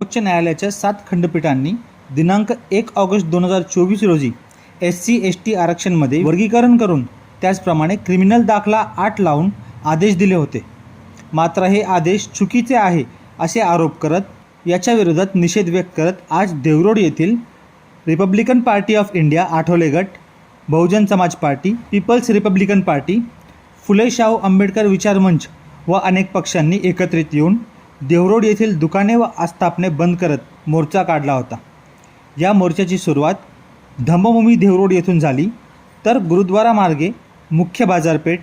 उच्च न्यायालयाच्या सात खंडपीठांनी दिनांक एक ऑगस्ट दोन हजार चोवीस रोजी एस सी एस टी आरक्षणमध्ये वर्गीकरण करून त्याचप्रमाणे क्रिमिनल दाखला आठ लावून आदेश दिले होते. मात्र हे आदेश चुकीचे आहे असे आरोप करत याच्या विरोधात निषेध व्यक्त करत आज देवरोड येथील Republican party of India Athawale गट Bahujan Samaj party people's Republican party Phule Shahu Ambedkar विचार मंच व अनेक पक्षांनी एकत्रित येऊन देवरोड येथील दुकाने व आस्थापने बंद करत मोर्चा काढला होता. या मोर्चाची सुरुवात धम्मभूमी देवरोड येथून झाली. तर गुरुद्वारा मार्गे मुख्य बाजारपेठ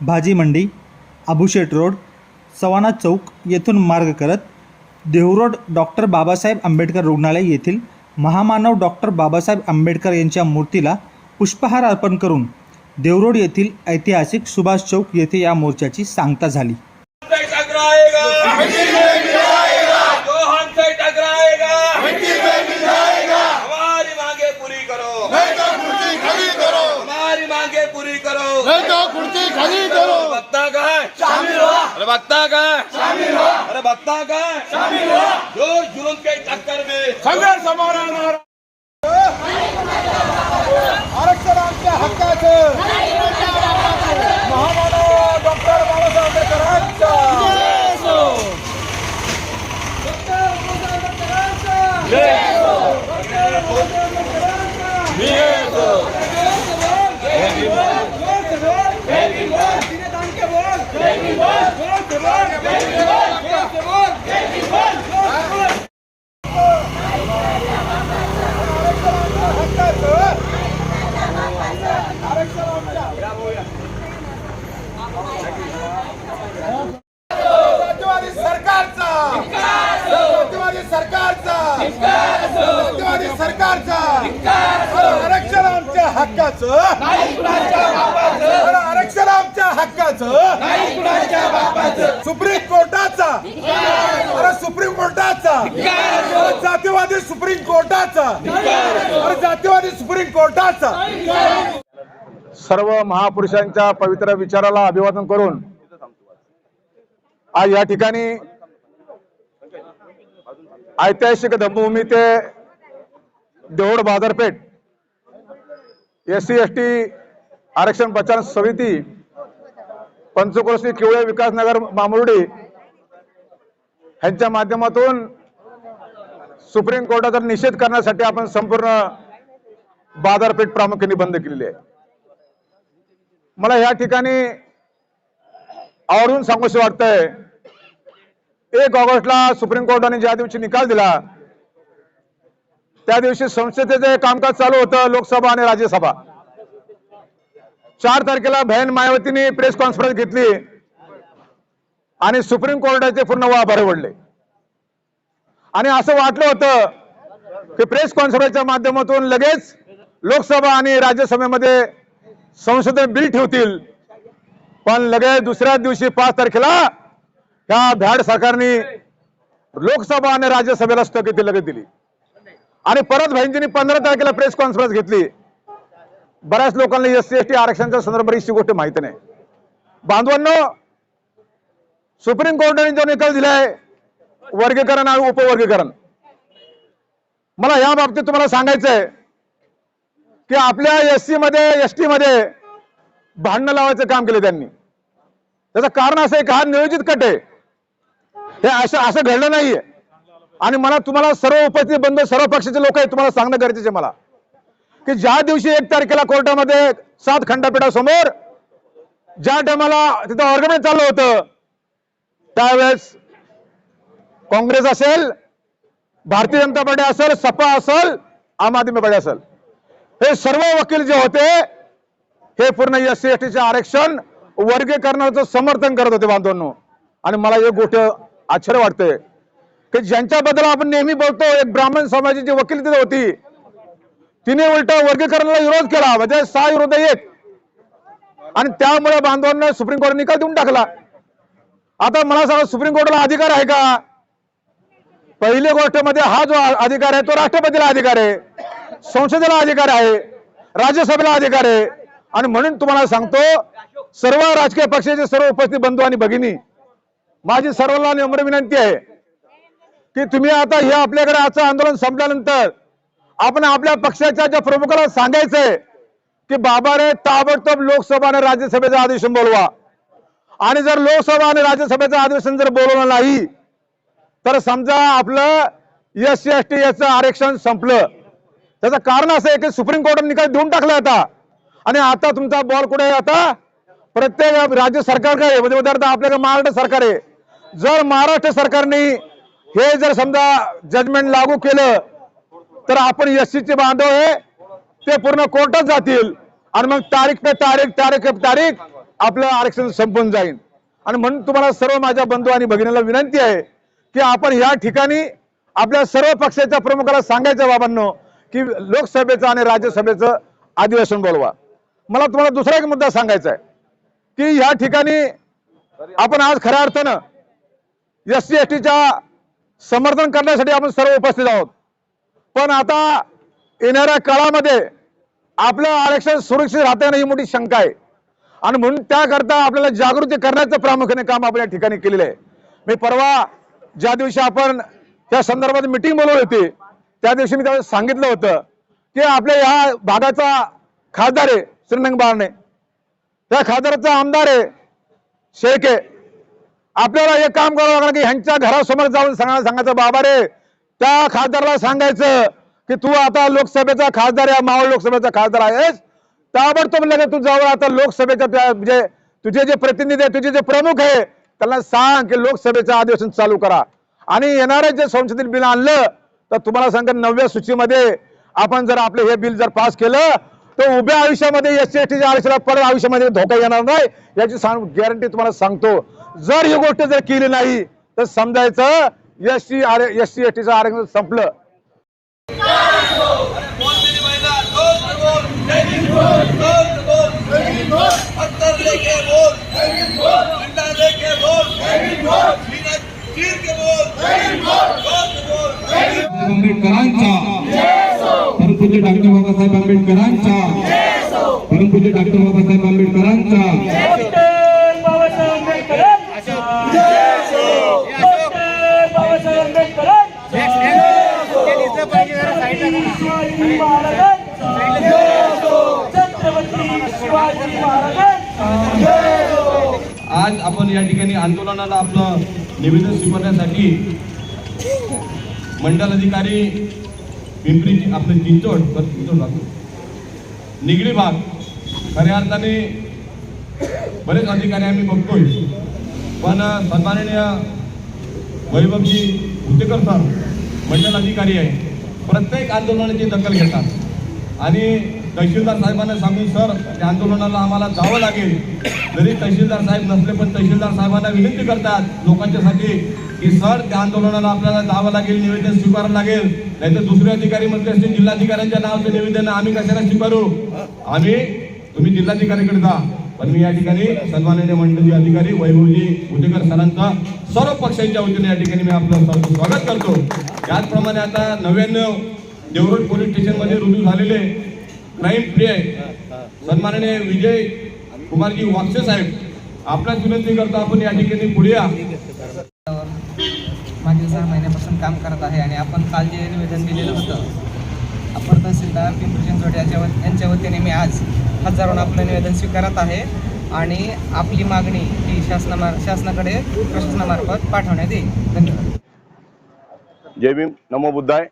भाजी मंडी अबुशेट रोड सवाना चौक येथून मार्ग करत देवरोड डॉक्टर बाबासाहेब आंबेडकर रुग्णालय येथील महामानव डॉक्टर बाबासाहेब आंबेडकर यांच्या मूर्तीला पुष्पहार अर्पण करून देवरोड येथील ऐतिहासिक सुभाष चौक येथे या मोर्चाची सांगता झाली. अरे बत्ता का है शामिल हो अरे बत्ता का शामिल हो जो जुल्म के टक्कर में. संघर्ष हमारा नारा आरक्षण आमच्या हक्काचं महामानव डॉक्टर बाबासाहेब आंबेडकरांचा राष्ट्रवादी सरकारचा राष्ट्रवादी सरकारचा राष्ट्रवादी सरकारचा अरे आरक्षण आमच्या हक्काचं अरे आरक्षण आमच्या हक्काचं? सुप्रीम कोर्टाचा? अरे सुप्रीम कोर्टाचा? अरे जातीवादी सुप्रीम कोर्टाचा? अरे जातीवादी सुप्रीम कोर्टाचा? सर्व महापुरुषांच्या पवित्र विचाराला अभिवादन करून आज या ठिकाणी ऐतिहासिक धम्मभूमी ते देऊळ बाजारपेठ एस सी एस टी आरक्षण प्रचार समिती पंचकोशी किवळे विकासनगर मामुर्डी यांच्या माध्यमातून सुप्रीम कोर्टाचा निषेध करण्यासाठी आपण संपूर्ण बाजारपेठ प्रामुख्याने बंद केलेली आहे. मला या ठिकाणी आवर्जून सांगूशी वाटतंय एक ऑगस्टला सुप्रीम कोर्टाने ज्या दिवशी निकाल दिला त्या दिवशी संसदेचे कामकाज चालू होतं लोकसभा आणि राज्यसभा. चार तारखेला बहन मायावतीने प्रेस कॉन्फरन्स घेतली आणि सुप्रीम कोर्टाचे पूर्ण आभार वडले आणि असं वाटलं होतं की प्रेस कॉन्फरन्सच्या माध्यमातून लगेच लोकसभा आणि राज्यसभेमध्ये संसदेत बिल ठेवतील. पण लगेच दुसऱ्याच दिवशी पाच तारखेला ह्या भ्याड सरकारने लोकसभा आणि राज्यसभेला स्थगिती लगेच दिली. आणि परत भाईंजींनी पंधरा तारखेला प्रेस कॉन्फरन्स घेतली. बऱ्याच लोकांना एस सी एस टी आरक्षणाच्या संदर्भात ही गोष्ट माहिती नाही. बांधवांनो सुप्रीम कोर्टाने जो निकाल दिलाय वर्गीकरण आणि उपवर्गीकरण. मला या बाबतीत तुम्हाला सांगायचंय की आपल्या एस सी मध्ये एस टी मध्ये भांडणं लावायचं काम केलं त्यांनी. त्याचं कारण असं आहे हा नियोजित कट आहे. हे असं असं घडलं नाहीये. आणि मला तुम्हाला सर्व उपस्थित बंधू सर्व पक्षाचे लोक आहेत तुम्हाला सांगणं गरजेचे मला. की ज्या दिवशी एक तारखेला कोर्टामध्ये सात खंडपीठासमोर ज्या टायमाला तिथं ऑर्गनाईज चाललं होतं त्यावेळेस काँग्रेस असेल भारतीय जनता पार्टी असेल सपा असेल आम आदमी पार्टी असेल. हे सर्व वकील जे होते हे पूर्ण एस सी एस टीचे आरक्षण वर्गीकरणाचं समर्थन करत होते बांधवांनो. आणि मला एक गोष्ट आश्चर्य वाटतंय. की ज्यांच्याबद्दल आपण नेहमी बोलतो एक ब्राह्मण समाजाची वकील तिथे होती तिने उलट वर्गीकरणाला विरोध केला म्हणजे सहा विरोध एक आणि त्यामुळे बांधवांना सुप्रीम कोर्ट निकाल देऊन टाकला. आता मला सांगा सुप्रीम कोर्टाला अधिकार आहे का? पहिली गोष्टमध्ये हा जो अधिकार आहे तो राष्ट्रपतीला अधिकार आहे संसदेला अधिकार आहे राज्यसभेला अधिकार आहे. आणि म्हणून तुम्हाला सांगतो सर्व राजकीय पक्षाचे सर्व उपस्थित बंधू आणि भगिनी माझी सर्वांना नम्र विनंती आहे की तुम्ही आता हे आपल्याकडे आजचं आंदोलन संपल्यानंतर आपण आपल्या पक्षाच्या ज्या प्रमुखाला सांगायचंय की बाबा रे ताबडतोब लोकसभा आणि राज्यसभेचं अधिवेशन बोलवा. आणि जर लोकसभा आणि राज्यसभेचं अधिवेशन जर बोलवलं नाही तर समजा आपलं एस सी एस टी याचं आरक्षण संपलं. त्याचं कारण असं आहे की सुप्रीम कोर्टाने निकाल देऊन टाकला आता. आणि आता तुमचा बॉल कुठे आहे आता? प्रत्येक राज्य सरकारकडे आहे. म्हणजे उदाहरणार्थ आपल्याकडे महाराष्ट्र सरकार आहे. जर महाराष्ट्र सरकारने हे जर समजा जजमेंट लागू केलं तर आपण एस चे बांधव आहे ते पूर्ण कोर्टात जातील. आणि मग तारीख पे तारीख तारीख पे तारीख आपलं आरक्षण संपून जाईल. आणि म्हणून तुम्हाला सर्व माझ्या बंधू आणि भगिनीला विनंती आहे की आपण या ठिकाणी आपल्या सर्व पक्षाच्या प्रमुखाला सांगायचं बाबांनो की लोकसभेचं आणि राज्यसभेचं अधिवेशन बोलवा. मला तुम्हाला दुसरा एक मुद्दा सांगायचा आहे की या ठिकाणी आपण आज खऱ्या अर्थानं एस सी एस टीच्या समर्थन करण्यासाठी आपण सर्व उपस्थित आहोत. पण आता येणाऱ्या काळामध्ये आपलं आरक्षण सुरक्षित राहते ही मोठी शंका आहे. आणि म्हणून त्याकरता आपल्याला जागृती करण्याचं प्रामुख्याने काम आपण या ठिकाणी केलेलं आहे. मी परवा ज्या दिवशी आपण त्या संदर्भात मिटिंग बोलवली होती त्या दिवशी मी त्यावेळेस सांगितलं होतं की आपल्या ह्या भागाचा खासदार आहे श्रीनंग बारणे त्या खासदाराचा आमदार आहे शेळके. आपल्याला हे काम करावं लागलं की ह्यांच्या घरासमोर जाऊन सांगा सांगायचं बाबा रे त्या खासदाराला सांगायचं की तू आता लोकसभेचा खासदार आहे मावळ लोकसभेचा खासदार आहेस. ताबडतोब लगेच तू जाऊ आता लोकसभेच्या त्या- म्हणजे तुझे जे प्रतिनिधी आहे तुझे जे प्रमुख आहे त्यांना सांग की लोकसभेचं अधिवेशन चालू करा. आणि येणारे जे संसदेत बिल आणलं तर तुम्हाला सांगा नवव्या सूचीमध्ये आपण जर आपलं हे बिल जर पास केलं तो उभ्या आयुष्यामध्ये एस सी एस टीच्या आयुष्याला परत आयुष्यामध्ये धोका येणार नाही याची गॅरंटी तुम्हाला सांगतो. जर ही गोष्ट जर केली नाही तर समजायचं S C R S C S टीचं आरक्षण संपलं. आंबेडकरांचा. परमपूज्य डॉक्टर बाबासाहेब आंबेडकरांचा. परमपूज्य डॉक्टर बाबासाहेब आंबेडकरांचा. आज आपण या ठिकाणी आंदोलनाला आपलं निवेदन स्वीकारण्यासाठी मंडल अधिकारी पिंपरी आपलं लागतो निगडी भाग. खऱ्या अर्थाने बरेच अधिकारी आम्ही बघतोय. पण सन्माननीय वैभवजी उद्देकर सर मंडल अधिकारी आहे प्रत्येक आंदोलनाची दखल घेतात. आणि तहसीलदार साहेबांना सांगून सर त्या आंदोलनाला आम्हाला जावं लागेल. जरी तहसीलदार साहेब नसले पण तहसीलदार साहेबांना विनंती करतात लोकांच्यासाठी की सर त्या आंदोलनाला आपल्याला जावं लागेल निवेदन स्वीकारावं लागेल. नाहीतर दुसरे अधिकारी म्हणते असतील जिल्हाधिकाऱ्यांच्या नावाचं निवेदन आम्ही कशाला स्वीकारू? आम्ही तुम्ही जिल्हाधिकाऱ्याकडे जा. पण मी या ठिकाणी सन्माननीय मंडळी अधिकारी वैभवजी उदेकर सरांचा सर्व पक्षांच्या वतीने या ठिकाणी मी आपलं स्वागत करतो. त्याचप्रमाणे आता नव्याण्णव देवरोड पोलीस स्टेशनमध्ये रुजू झालेले क्राईम प्रिय आहे. सन्माननीय विजय कुमारजी वागसे साहेब आपल्याच विनंती करतो आपण या ठिकाणी पुढे या. मागील सहा महिन्यापासून काम करत आहे आणि आपण काल जे निवेदन दिलेलं होतं अपर तहसीलदार पिंपरी चिंचवड याच्या यांच्या वतीने मी आज हजारोनं आपलं निवेदन स्वीकारत आहे. आणि आपली मागणी ही शासना शासनाकडे प्रशासनामार्फत पाठवण्यात येईल. धन्यवाद. जय भीम. नमो बुद्धाय.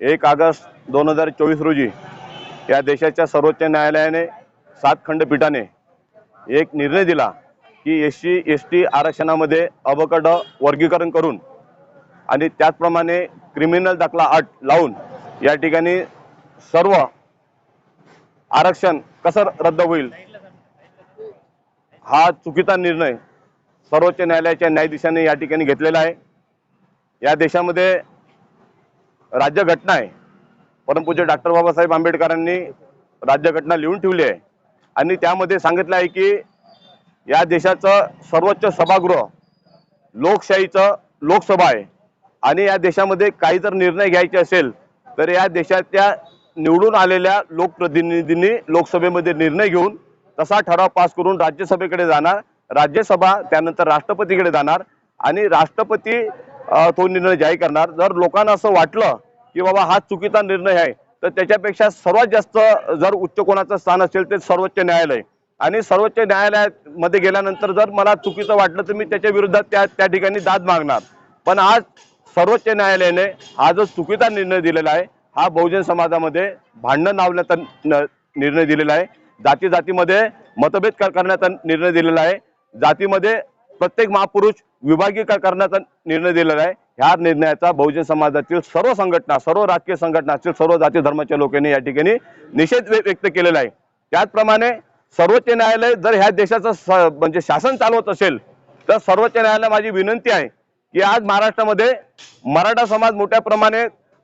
एक ऑगस्ट दोन हजार चोवीस रोजी या देशाच्या सर्वोच्च न्यायालयाने सात खंडपीठाने एक निर्णय दिला की एस सी एस टी आरक्षणामध्ये अबकड वर्गीकरण करून आणि त्याचप्रमाणे क्रिमिनल दाखला अट लावून या ठिकाणी सर्व आरक्षण कसं रद्द होईल? हा चुकीचा निर्णय सर्वोच्च न्यायालयाच्या न्यायाधीशाने या ठिकाणी घेतलेला आहे. या देशामध्ये राज्यघटना आहे. परमपूज्य डॉक्टर बाबासाहेब आंबेडकरांनी राज्यघटना लिहून ठेवली आहे आणि त्यामध्ये सांगितलं आहे की या देशाचं सर्वोच्च सभागृह लोकशाहीचं लोकसभा आहे. आणि या देशामध्ये काही जर निर्णय घ्यायचे असेल तर या देशाच्या निवडून आलेल्या लोकप्रतिनिधींनी लोकसभेमध्ये निर्णय घेऊन तसा ठराव पास करून राज्यसभेकडे जाणार. राज्यसभा त्यानंतर राष्ट्रपतीकडे जाणार आणि राष्ट्रपती तो निर्णय जाहीर करणार. जर लोकांना असं वाटलं की बाबा हा चुकीचा निर्णय आहे तर त्याच्यापेक्षा सर्वात जास्त जर उच्च कोणाचं स्थान असेल ते सर्वोच्च न्यायालय. आणि सर्वोच्च न्यायालयामध्ये गेल्यानंतर जर मला चुकीचं वाटलं तर मी त्याच्या विरोधात त्या त्या ठिकाणी दाद मागणार. पण आज सर्वोच्च न्यायालयाने हा जो चुकीचा निर्णय दिलेला आहे हा बहुजन समाजामध्ये भांडणं लावण्याचा न- निर्णय दिलेला आहे. जाती जातीमध्ये मतभेद करण्याचा निर्णय दिलेला आहे. जातीमध्ये प्रत्येक महापुरुष विभागीय करण्याचा निर्णय दिलेला आहे. ह्या निर्णयाचा बहुजन समाजातील सर्व संघटना सर्व राजकीय संघटना असतील सर्व जाती धर्माच्या लोकांनी या ठिकाणी निषेध व्य- व्यक्त केलेला आहे. त्याचप्रमाणे सर्वोच्च न्यायालय जर ह्या देशाचं स- म्हणजे शासन चालवत असेल तर सर्वोच्च न्यायालयाला माझी विनंती आहे की आज महाराष्ट्रामध्ये मराठा समाज मोठ्या प्रमाणे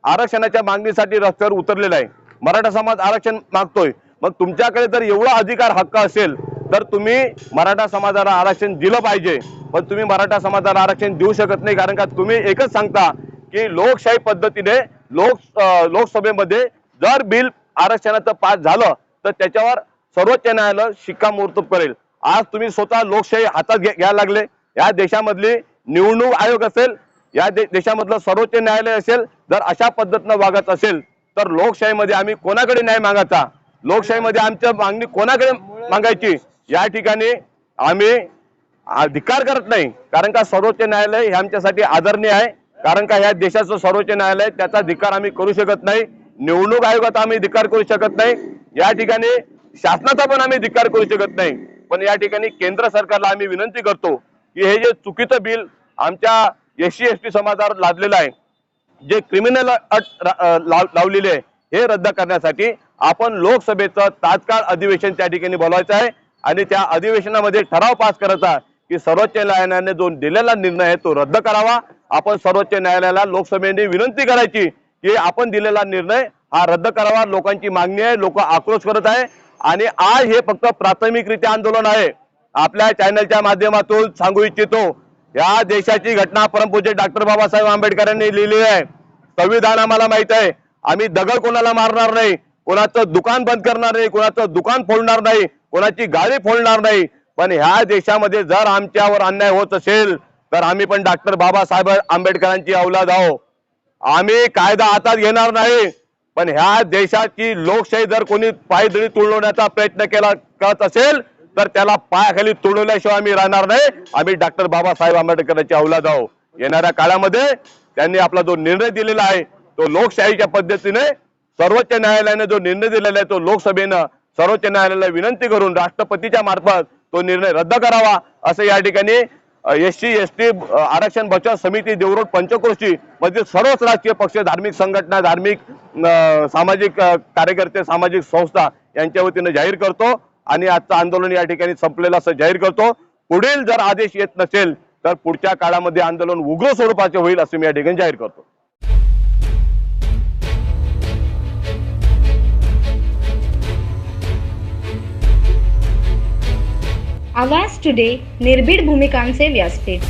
आरक्षणाच्या मागणीसाठी रस्त्यावर उतरलेला आहे. मराठा समाज आरक्षण मागतोय. मग तुमच्याकडे जर एवढा अधिकार हक्क असेल तर तुम्ही मराठा समाजाला आरक्षण दिलं पाहिजे. पण तुम्ही मराठा समाजाला आरक्षण देऊ शकत नाही कारण का तुम्ही एकच सांगता की लोकशाही पद्धतीने लोक लोकसभेमध्ये जर बिल आरक्षणाचं पास झालं तर त्याच्यावर सर्वोच्च न्यायालय शिक्कामोर्तब करेल. आज तुम्ही स्वतः लोकशाही हातात घ्यायला लागले. या देशामधली निवडणूक आयोग असेल या दे- देशामधलं सर्वोच्च न्यायालय असेल जर अशा पद्धतीनं वागत असेल तर लोकशाहीमध्ये आम्ही कोणाकडे न्याय मागायचा? लोकशाहीमध्ये आमच्या मागणी कोणाकडे मागायची? या ठिकाणी आम्ही अधिकार करत नाही. कारण का सर्वोच्च न्यायालय हे आमच्यासाठी आदरणीय आहे. कारण का या देशाचं सर्वोच्च न्यायालय त्याचा अधिकार आम्ही करू शकत नाही. निवडणूक आयोगाचा आम्ही अधिकार करू शकत नाही. या ठिकाणी शासनाचा पण आम्ही अधिकार करू शकत नाही. पण या ठिकाणी केंद्र सरकारला आम्ही विनंती करतो की हे जे चुकीचं बिल आमच्या एस सी एस टी समाजावर लादलेलं आहे. जे क्रिमिनल अट लावलेली आहे हे रद्द करण्यासाठी आपण लोकसभेचं तात्काळ अधिवेशन त्या ठिकाणी बोलवायचं आहे आणि त्या अधिवेशनामध्ये ठराव पास करायचा की सर्वोच्च न्यायालयाने जो दिलेला निर्णय आहे तो रद्द करावा. आपण सर्वोच्च न्यायालयाला लोकसभेने विनंती करायची की आपण दिलेला निर्णय हा रद्द करावा. लोकांची मागणी आहे लोक आक्रोश करत आहे आणि आज हे फक्त प्राथमिकरित्या आंदोलन आहे. आपल्या चॅनलच्या माध्यमातून सांगू इच्छितो या देशाची घटना परमपूज्य डॉक्टर बाबासाहेब आंबेडकरांनी लिहिली आहे. संविधान आम्हाला माहीत आहे. आम्ही दगड कोणाला मारणार नाही. कोणाचं दुकान बंद करणार नाही. कोणाचं दुकान फोडणार नाही. कोणाची गाडी फोडणार नाही. पण ह्या देशामध्ये जर आमच्यावर अन्याय होत असेल तर आम्ही पण डॉक्टर बाबासाहेब आंबेडकरांची औलाद आहो आम्ही कायदा हातात घेणार नाही. पण ह्या देशाची लोकशाही जर कोणी पायदळी तुळवण्याचा प्रयत्न केला करत असेल तर त्याला पायाखाली तुडवल्याशिवाय आम्ही राहणार नाही. आम्ही डॉक्टर बाबासाहेब आंबेडकरांची औलाद आहो येणाऱ्या काळामध्ये त्यांनी आपला जो निर्णय दिलेला आहे तो लोकशाहीच्या पद्धतीने सर्वोच्च न्यायालयाने जो निर्णय दिलेला आहे तो लोकसभेनं सर्वोच्च न्यायालयाला विनंती करून राष्ट्रपतीच्या मार्फत तो निर्णय रद्द करावा असं या ठिकाणी एस सी एस टी आरक्षण बचाव समिती देवरोड पंचक्रोशी मधील सर्वच राजकीय पक्ष धार्मिक संघटना धार्मिक सामाजिक कार्यकर्ते सामाजिक संस्था यांच्या वतीनं जाहीर करतो. आणि आजचं आंदोलन या ठिकाणी संपलेलं असं जाहीर करतो. पुढील जर आदेश येत नसेल तर पुढच्या काळामध्ये आंदोलन उग्र स्वरूपाचे होईल असं मी या ठिकाणी जाहीर करतो. आवाज टुडे निर्भीड भूमिकांचे व्यासपीठ.